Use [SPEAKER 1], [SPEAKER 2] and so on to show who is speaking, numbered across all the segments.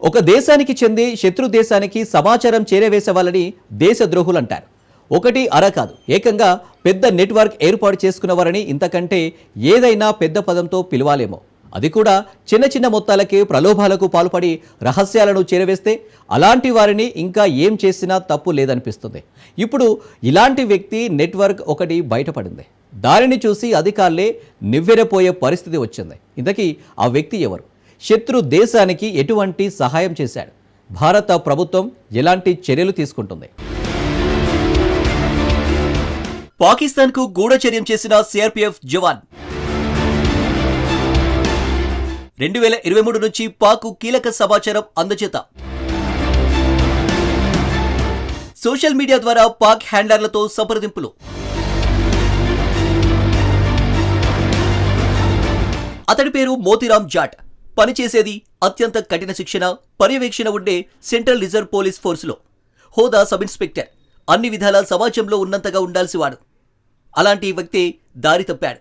[SPEAKER 1] ఒక దేశానికి చెంది శత్రు దేశానికి సమాచారం చేరవేసే వాళ్ళని దేశద్రోహులు అంటారు ఒకటి అర కాదు ఏకంగా పెద్ద నెట్వర్క్ ఏర్పాటు చేసుకున్నవారని ఇంతకంటే ఏదైనా పెద్ద పదంతో పిలవాలేమో. అది కూడా చిన్న చిన్న మొత్తాలకే ప్రలోభాలకు పాల్పడి రహస్యాలను చేరవేస్తే అలాంటి వారిని ఇంకా ఏం చేసినా తప్పు లేదనిపిస్తుంది. ఇప్పుడు ఇలాంటి వ్యక్తి నెట్వర్క్ ఒకటి బయటపడింది. దానిని చూసి అధికారులే నివ్వెరపోయే పరిస్థితి వచ్చింది. ఇంతకీ ఆ వ్యక్తి ఎవరు? శత్రు దేశానికి ఎటువంటి సహాయం చేశాడు? భారత ప్రభుత్వం ఎలాంటి చర్యలు తీసుకుంటుంది? పాకిస్తాన్కు గూఢచర్యం చేసిన సిఆర్పిఎఫ్ జవాన్. రెండు వేల ఇరవై మూడు నుంచి పాక్ కీలక సమాచారం అందచేత. సోషల్ మీడియా ద్వారా పాక్ హ్యాండర్లతో సంప్రదింపులు. అతడి పేరు మోతిరామ్ జాట్. పనిచేసేది అత్యంత కఠిన శిక్షణ పర్యవేక్షణ ఉండే సెంట్రల్ రిజర్వ్ పోలీస్ ఫోర్సులో. హోదా సబ్ ఇన్స్పెక్టర్. అన్ని విధాల సమాజంలో ఉన్నంతగా ఉండాల్సివాడు. అలాంటి వ్యక్తి దారి తప్పాడు.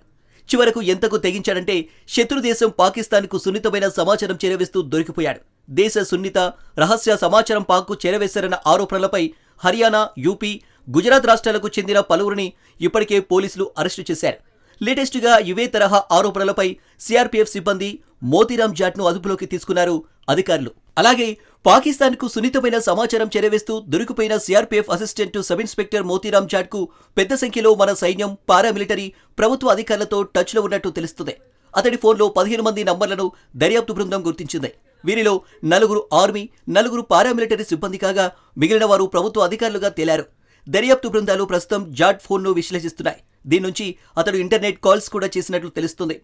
[SPEAKER 1] చివరకు ఎంతకు తెగించాడంటే శత్రు దేశం పాకిస్తాన్కు సున్నితమైన సమాచారం చేరవేస్తూ దొరికిపోయాడు. దేశ సున్నిత రహస్య సమాచారం పాక్కు చేరవేశారన్న ఆరోపణలపై హర్యానా యూపీ గుజరాత్ రాష్ట్రాలకు చెందిన పలువురిని ఇప్పటికే పోలీసులు అరెస్టు చేశారు. లేటెస్ట్గా ఇవే తరహా ఆరోపణలపై సిఆర్పీఎఫ్ సిబ్బంది మోతీరామ్ జాట్ను అదుపులోకి తీసుకున్నారు అధికారులు. అలాగే పాకిస్తాన్కు సున్నితమైన సమాచారం చేరవేస్తూ దొరికిపోయిన CRPF assistant sub inspector Motiram జాట్కు పెద్ద సంఖ్యలో మన సైన్యం పారామిలిటరీ ప్రభుత్వ అధికారులతో టచ్లో ఉన్నట్టు తెలుస్తుంది. అతడి ఫోన్లో పదిహేను మంది నంబర్లను దర్యాప్తు బృందం గుర్తించింది. వీరిలో నలుగురు ఆర్మీ నలుగురు పారామిలిటరీ సిబ్బంది కాగా మిగిలిన వారు ప్రభుత్వ అధికారులుగా తేలారు. దర్యాప్తు బృందాలు ప్రస్తుతం జాట్ ఫోన్ను విశ్లేషిస్తున్నాయి. దీని నుంచి అతడు ఇంటర్నెట్ కాల్స్ కూడా చేసినట్లు తెలుస్తుంది.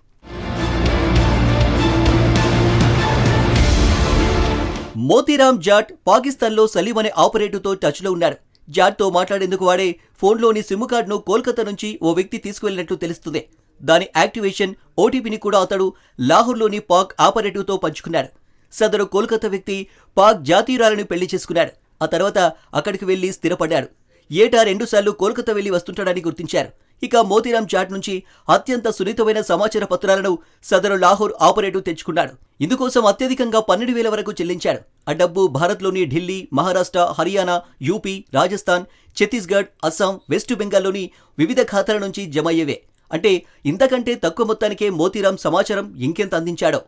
[SPEAKER 1] మోతీరామ్ జాట్ పాకిస్తాన్లో సలీం అనే ఆపరేటర్తో టచ్లో ఉన్నాడు. జాట్తో మాట్లాడేందుకు వాడే ఫోన్లోని సిమ్ కార్డును కోల్కతా నుంచి ఓ వ్యక్తి తీసుకువెళ్ళినట్లు తెలుస్తుంది. దాని యాక్టివేషన్ ఓటీపీని కూడా అతడు లాహోర్లోని పాక్ ఆపరేటివ్తో పంచుకున్నాడు. సదరు కోల్కతా వ్యక్తి పాక్ జాతీయురాలను పెళ్ళి చేసుకున్నాడు. ఆ తర్వాత అక్కడికి వెళ్ళి స్థిరపడ్డాడు. ఏటా రెండుసార్లు కోల్కతా వెళ్ళి వస్తుంటాడని గుర్తించారు. ఇక మోతీరామ్ చాట్ నుంచి అత్యంత సున్నితమైన సమాచార పత్రాలను సదరు లాహోర్ ఆపరేటివ్ తెచ్చుకున్నాడు. ఇందుకోసం అత్యధికంగా పన్నెండు వేల వరకు చెల్లించాడు. ఆ డబ్బు భారత్లోని ఢిల్లీ మహారాష్ట్ర హర్యానా యూపీ రాజస్థాన్ ఛత్తీస్గఢ్ అస్సాం వెస్ట్ బెంగాల్లోని వివిధ ఖాతాల నుంచి జమ అయ్యేవే. అంటే ఇంతకంటే తక్కువ మొత్తానికే మోతీరామ్ సమాచారం ఇంకెంత అందించాడో.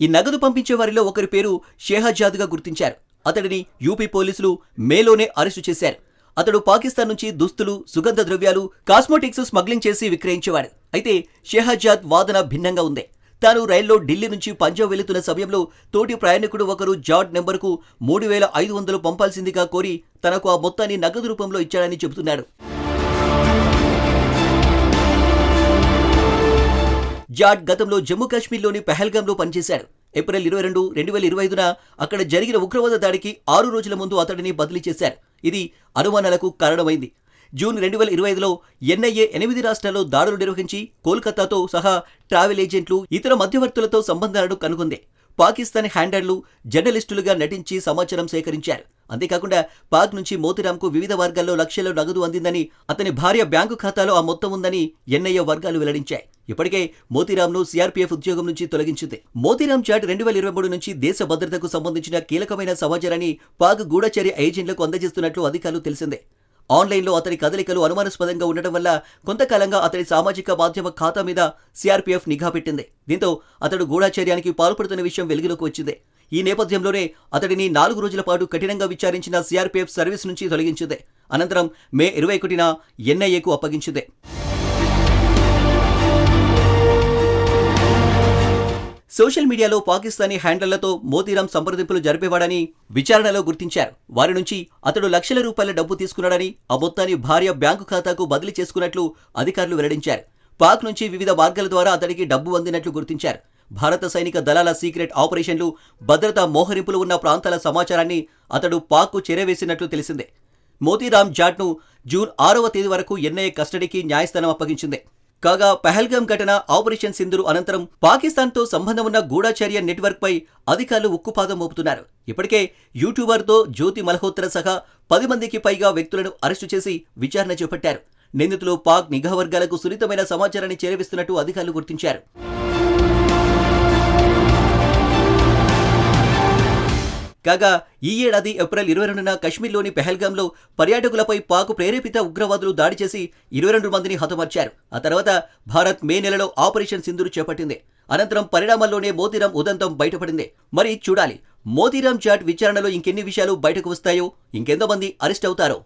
[SPEAKER 1] ఈ నగదు పంపించే వారిలో ఒకరి పేరు షేహజాద్గా గుర్తించారు. అతడిని యూపీ పోలీసులు మేలోనే అరెస్టు చేశారు. అతడు పాకిస్తాన్ నుంచి దుస్తులు సుగంధ ద్రవ్యాలు కాస్మోటిక్స్ స్మగ్లింగ్ చేసి విక్రయించేవాడు. అయితే షెహజాద్ వాదన భిన్నంగా ఉంది. తాను రైల్లో ఢిల్లీ నుంచి పంజాబ్ వెళుతున్న సమయంలో తోటి ప్రయాణికుడు ఒకరు జాడ్ నెంబర్కు మూడు వేల ఐదు వందలు పంపాల్సిందిగా కోరి తనకు ఆ మొత్తాన్ని నగదు రూపంలో ఇచ్చాడని చెబుతున్నాడు. జాట్ గతంలో జమ్మూ కాశ్మీర్లోని పెహల్గాంలో పనిచేశాడు. ఏప్రిల్ ఇరవై రెండు రెండు వేల ఇరవై ఐదున అక్కడ జరిగిన ఉగ్రవాద దాడికి ఆరు రోజుల ముందు అతడిని బదిలీ చేశారు. ఇది అనుమానాలకు కారణమైంది. జూన్ రెండు వేల ఇరవై ఐదులో ఎన్ఐఏ ఎనిమిది రాష్ట్రాల్లో దాడులు నిర్వహించి కోల్కతాతో సహా ట్రావెల్ ఏజెంట్లు ఇతర మధ్యవర్తులతో సంబంధాలను కనుగొంది. పాకిస్తాన్ హ్యాండర్లు జర్నలిస్టులుగా నటించి సమాచారం సేకరించారు. అంతేకాకుండా పాక్ నుంచి మోతిరామ్కు వివిధ వర్గాల్లో లక్షల్లో నగదు అందిందని అతని భార్య బ్యాంకు ఖాతాలో ఆ మొత్తం ఉందని ఎన్ఐఏ వర్గాలు వెల్లడించాయి. ఇప్పటికే మోతీరామ్ను సీఆర్పీఎఫ్ ఉద్యోగం నుంచి తొలగించింది. మోతీరామ్ చాట్ రెండు వేల ఇరవై మూడు నుంచి దేశ భద్రతకు సంబంధించిన కీలకమైన సమాచారాన్ని పాక్ గూఢచర్య ఏజెంట్లకు అందజేస్తున్నట్లు అధికారులు తెలిసిందే. ఆన్లైన్లో అతని కదలికలు అనుమానాస్పదంగా ఉండటం వల్ల కొంతకాలంగా అతని సామాజిక మాధ్యమ ఖాతా మీద సిఆర్పీఎఫ్ నిఘా పెట్టింది. దీంతో అతడు గూఢచర్యానికి పాల్పడుతున్న విషయం వెలుగులోకి వచ్చింది. ఈ నేపథ్యంలోనే అతడిని నాలుగు రోజుల పాటు కఠినంగా విచారించిన సిఆర్పీఎఫ్ సర్వీస్ నుంచి తొలగించింది. అనంతరం మే ఇరవై ఒకటిన ఎన్ఐఏకు అప్పగించింది. సోషల్ మీడియాలో పాకిస్తానీ హ్యాండర్లతో మోతీరామ్ సంప్రదింపులు జరిపేవాడని విచారణలో గుర్తించారు. వారి నుంచి అతడు లక్షల రూపాయల డబ్బు తీసుకున్నాడని ఆ మొత్తాన్ని భార్య బ్యాంకు ఖాతాకు బదిలీ చేసుకున్నట్లు అధికారులు వెల్లడించారు. పాక్ నుంచి వివిధ మార్గాల ద్వారా అతడికి డబ్బు అందినట్లు గుర్తించారు. భారత సైనిక దళాల సీక్రెట్ ఆపరేషన్లు భద్రతా మోహరింపులు ఉన్న ప్రాంతాల సమాచారాన్ని అతడు పాక్కు చేరవేసినట్లు తెలిసిందే. మోతీరామ్ జాట్ను జూన్ ఆరవ తేదీ వరకు ఎన్ఐఏ కస్టడీకి న్యాయస్థానం అప్పగించింది. కాగా పహల్గాం ఘటన ఆపరేషన్ సింధురు అనంతరం పాకిస్తాన్తో సంబంధం ఉన్న గూఢచర్య నెట్వర్క్పై అధికారులు ఉక్కుపాదం మోపుతున్నారు. ఇప్పటికే యూట్యూబర్తో జ్యోతి మల్హోత్రా సహా పది మందికి పైగా వ్యక్తులను అరెస్టు చేసి విచారణ చేపట్టారు. నిందితులు పాక్ నిఘా వర్గాలకు సున్నితమైన సమాచారాన్ని చేరవిస్తున్నట్టు అధికారులు గుర్తించారు. కాగా ఈ ఏడాది ఏప్రిల్ ఇరవై రెండున కశ్మీర్లోని పెహల్గాంలో పర్యాటకులపై పాకు ప్రేరేపిత ఉగ్రవాదులు దాడి చేసి ఇరవై రెండు మందిని హతమార్చారు. ఆ తర్వాత భారత్ మే నెలలో ఆపరేషన్ సింధూరు చేపట్టింది. అనంతరం పరిణామాల్లోనే మోతీరాం ఉదంతం బయటపడింది. మరి చూడాలి. మోతీరాం జాట్ విచారణలో ఇంకెన్ని విషయాలు బయటకు వస్తాయో? ఇంకెంతమంది అరెస్ట్ అవుతారో?